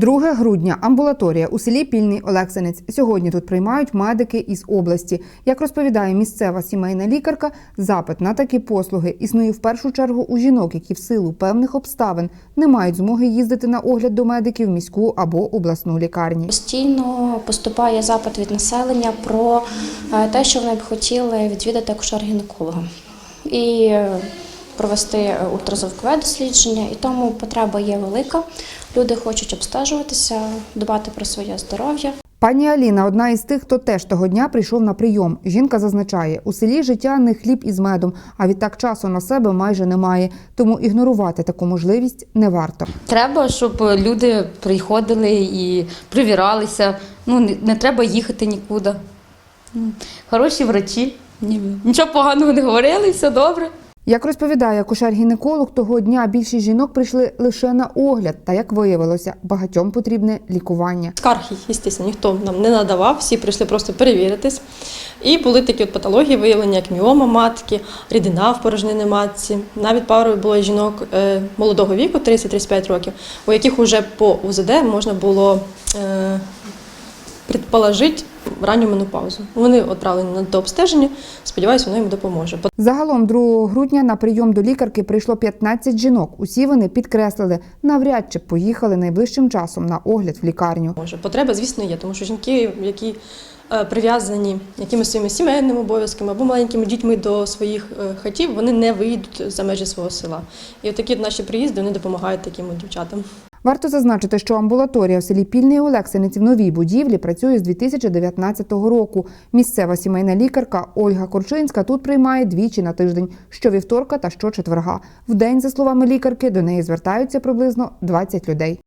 2 грудня амбулаторія у селі Пільний Олексинець. Сьогодні тут приймають медики із області. Як розповідає місцева сімейна лікарка, запит на такі послуги існує в першу чергу у жінок, які в силу певних обставин не мають змоги їздити на огляд до медиків в міську або обласну лікарні. Постійно поступає запит від населення про е, те, що вони б хотіли відвідати акушер-гінеколога і е, провести е, ультразвукове дослідження, і тому потреба є велика. Люди хочуть обстежуватися, дбати про своє здоров'я. Пані Аліна одна із тих, хто теж того дня прийшов на прийом. Жінка зазначає, у селі життя не хліб із медом, а відтак часу на себе майже немає. Тому ігнорувати таку можливість не варто. Треба, щоб люди приходили і привіралися. Ну, не, треба їхати нікуди. Хороші врачі, ні- нічого поганого не говорили, все добре. Як розповідає акушер-гінеколог, того дня більшість жінок прийшли лише на огляд, та як виявилося, багатьом потрібне лікування. Скарги, звісно, ніхто нам не надавав, всі прийшли просто перевіритись. І були такі от патології, виявлені, як міома матки, рідина в порожнині матці. Навіть пару було жінок е, молодого віку, 30-35 років, у яких уже по УЗД можна було е, предположити ранню менопаузу. Вони відправлені на дообстеження, сподіваюся, воно їм допоможе. Загалом 2 грудня на прийом до лікарки прийшло 15 жінок. Усі вони підкреслили, навряд чи поїхали найближчим часом на огляд в лікарню. Може, потреба, звісно, є, тому що жінки, які е, прив'язані якимись своїми сімейними обов'язками або маленькими дітьми до своїх е, хатів, вони не виїдуть за межі свого села. І от такі наші приїзди вони допомагають таким дівчатам. Варто зазначити, що амбулаторія в селі Пільний Олексинець в новій будівлі працює з 2019 року. Місцева сімейна лікарка Ольга Корчинська тут приймає двічі на тиждень, щовівторка та щочетверга. В день, за словами лікарки, до неї звертаються приблизно 20 людей.